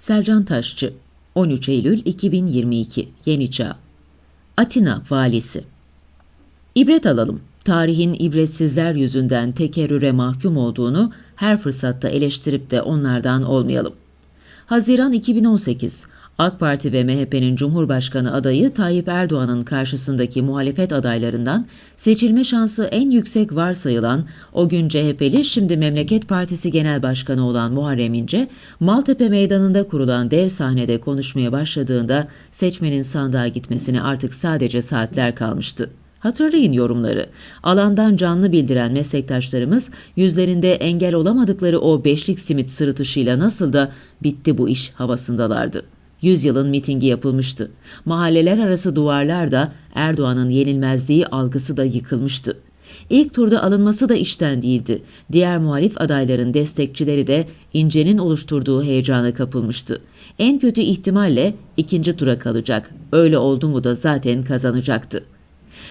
Selcan Taşçı 13 Eylül 2022 Yeni Çağ Atina Valisi İbret alalım. Tarihin ibretsizler yüzünden tekerrüre mahkum olduğunu her fırsatta eleştirip de onlardan olmayalım. Haziran 2018 AK Parti ve MHP'nin Cumhurbaşkanı adayı Tayyip Erdoğan'ın karşısındaki muhalefet adaylarından seçilme şansı en yüksek varsayılan o gün CHP'li şimdi Memleket Partisi Genel Başkanı olan Muharrem İnce, Maltepe Meydanı'nda kurulan dev sahnede konuşmaya başladığında seçmenin sandığa gitmesine artık sadece saatler kalmıştı. Hatırlayın yorumları. Alandan canlı bildiren meslektaşlarımız yüzlerinde engel olamadıkları o beşlik simit sırıtışıyla nasıl da bitti bu iş havasındalardı. Yüzyılın mitingi yapılmıştı. Mahalleler arası duvarlar da Erdoğan'ın yenilmezliği algısı da yıkılmıştı. İlk turda alınması da işten değildi. Diğer muhalif adayların destekçileri de İnce'nin oluşturduğu heyecana kapılmıştı. En kötü ihtimalle ikinci tura kalacak. Öyle oldu mu da zaten kazanacaktı.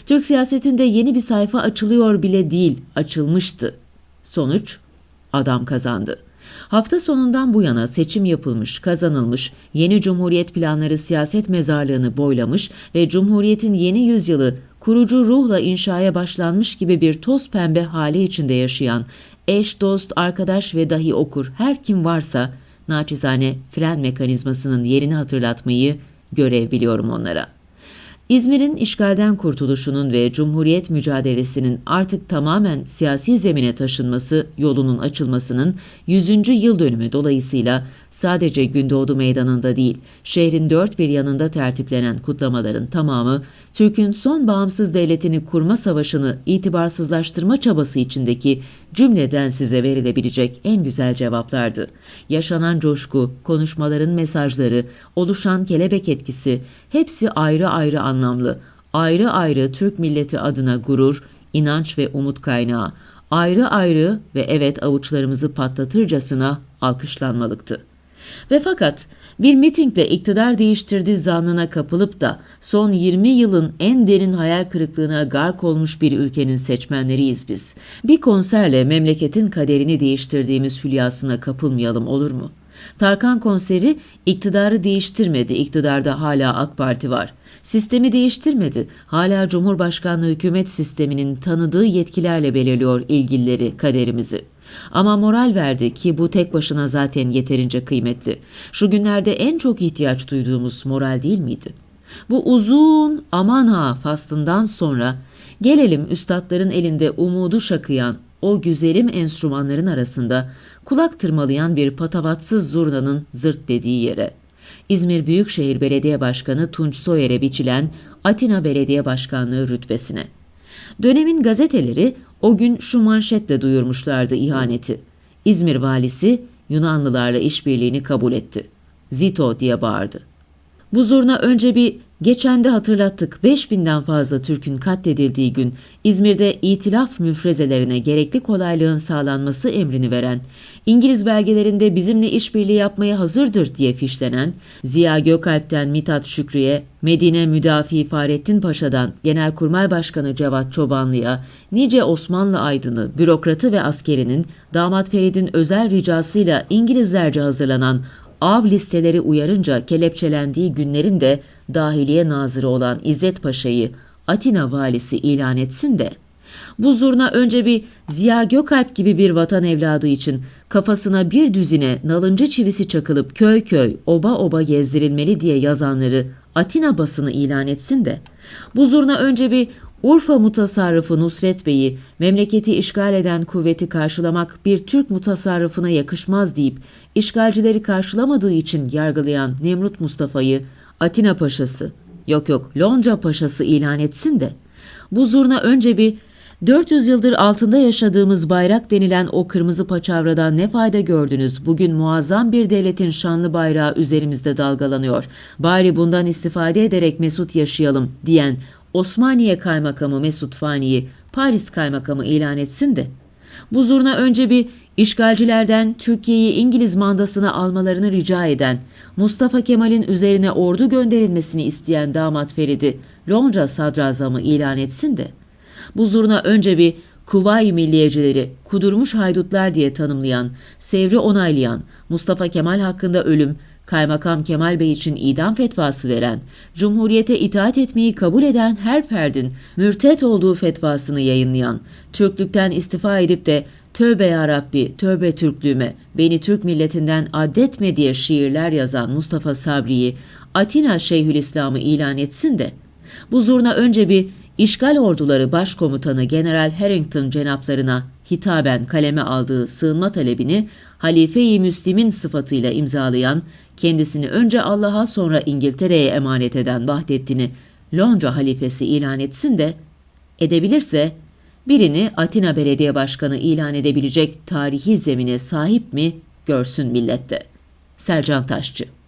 Türk siyasetinde yeni bir sayfa açılıyor bile değil, açılmıştı. Sonuç, adam kazandı. Hafta sonundan bu yana seçim yapılmış, kazanılmış, yeni cumhuriyet planları siyaset mezarlığını boylamış ve cumhuriyetin yeni yüzyılı kurucu ruhla inşaya başlanmış gibi bir toz pembe hali içinde yaşayan eş, dost, arkadaş ve dahi okur her kim varsa naçizane fren mekanizmasının yerini hatırlatmayı görev biliyorum onlara.'' İzmir'in işgalden kurtuluşunun ve Cumhuriyet mücadelesinin artık tamamen siyasi zemine taşınması yolunun açılmasının 100. yıl dönümü dolayısıyla sadece Gündoğdu Meydanı'nda değil, şehrin dört bir yanında tertiplenen kutlamaların tamamı Türk'ün son bağımsız devletini kurma savaşını itibarsızlaştırma çabası içindeki cümleden size verilebilecek en güzel cevaplardı. Yaşanan coşku, konuşmaların mesajları, oluşan kelebek etkisi hepsi ayrı ayrı anlamlı. Ayrı ayrı Türk milleti adına gurur, inanç ve umut kaynağı. Ayrı ayrı ve evet avuçlarımızı patlatırcasına alkışlanmalıktı. Ve fakat bir mitingle iktidar değiştirdiği zannına kapılıp da son 20 yılın en derin hayal kırıklığına gark olmuş bir ülkenin seçmenleriyiz biz. Bir konserle memleketin kaderini değiştirdiğimiz hülyasına kapılmayalım olur mu? Tarkan konseri iktidarı değiştirmedi. İktidarda hala AK Parti var. Sistemi değiştirmedi. Hala Cumhurbaşkanlığı hükümet sisteminin tanıdığı yetkilerle belirliyor ilgilileri kaderimizi. Ama moral verdi ki bu tek başına zaten yeterince kıymetli. Şu günlerde en çok ihtiyaç duyduğumuz moral değil miydi? Bu uzun aman ha faslından sonra gelelim üstadların elinde umudu şakıyan o güzelim enstrümanların arasında kulak tırmalayan bir patavatsız zurnanın zırt dediği yere. İzmir Büyükşehir Belediye Başkanı Tunç Soyer'e biçilen Atina Belediye Başkanlığı rütbesine. Dönemin gazeteleri o gün şu manşetle duyurmuşlardı ihaneti. İzmir valisi Yunanlılarla işbirliğini kabul etti. Zito diye bağırdı. Bu zurna önce bir geçen de hatırlattık 5000'den fazla Türk'ün katledildiği gün İzmir'de itilaf müfrezelerine gerekli kolaylığın sağlanması emrini veren, İngiliz belgelerinde bizimle işbirliği yapmaya hazırdır diye fişlenen, Ziya Gökalp'ten Mithat Şükrü'ye, Medine Müdafi Fahrettin Paşa'dan Genelkurmay Başkanı Cevat Çobanlı'ya, nice Osmanlı aydını, bürokratı ve askerinin damat Ferid'in özel ricasıyla İngilizlerce hazırlanan av listeleri uyarınca kelepçelendiği günlerin de dahiliye nazırı olan İzzet Paşa'yı Atina valisi ilan etsin de bu zurna önce bir Ziya Gökalp gibi bir vatan evladı için kafasına bir düzine nalıncı çivisi çakılıp köy köy, oba oba gezdirilmeli diye yazanları Atina basını ilan etsin de bu zurna önce bir Urfa mutasarrıfı Nusret Bey'i memleketi işgal eden kuvveti karşılamak bir Türk mutasarrıfına yakışmaz deyip işgalcileri karşılamadığı için yargılayan Nemrut Mustafa'yı Atina Paşası, yok yok Lonca Paşası ilan etsin de bu zurna önce bir 400 yıldır altında yaşadığımız bayrak denilen o kırmızı paçavradan ne fayda gördünüz? Bugün muazzam bir devletin şanlı bayrağı üzerimizde dalgalanıyor. Bari bundan istifade ederek mesut yaşayalım diyen Osmaniye Kaymakamı Mesut Fani'yi Paris Kaymakamı ilan etsin de bu zurna önce bir işgalcilerden Türkiye'yi İngiliz mandasına almalarını rica eden, Mustafa Kemal'in üzerine ordu gönderilmesini isteyen damat Ferid'i Londra sadrazamı ilan etsin de bu zurna önce bir Kuvayi Milliyecileri kudurmuş haydutlar diye tanımlayan, sevri onaylayan, Mustafa Kemal hakkında ölüm, Kaymakam Kemal Bey için idam fetvası veren, Cumhuriyete itaat etmeyi kabul eden her ferdin mürtet olduğu fetvasını yayınlayan, Türklükten istifa edip de Tövbe ya Rabbi, tövbe Türklüğüme, beni Türk milletinden addetme diye şiirler yazan Mustafa Sabri'yi Atina Şeyhülislam'ı ilan etsin de, bu zurna önce bir işgal orduları başkomutanı General Harrington cenaplarına hitaben kaleme aldığı sığınma talebini Halife-i Müslim'in sıfatıyla imzalayan, kendisini önce Allah'a sonra İngiltere'ye emanet eden Vahdettin'i Londra halifesi ilan etsin de, edebilirse birini Atina Belediye Başkanı ilan edebilecek tarihi zemine sahip mi görsün millette. Selcan Taşçı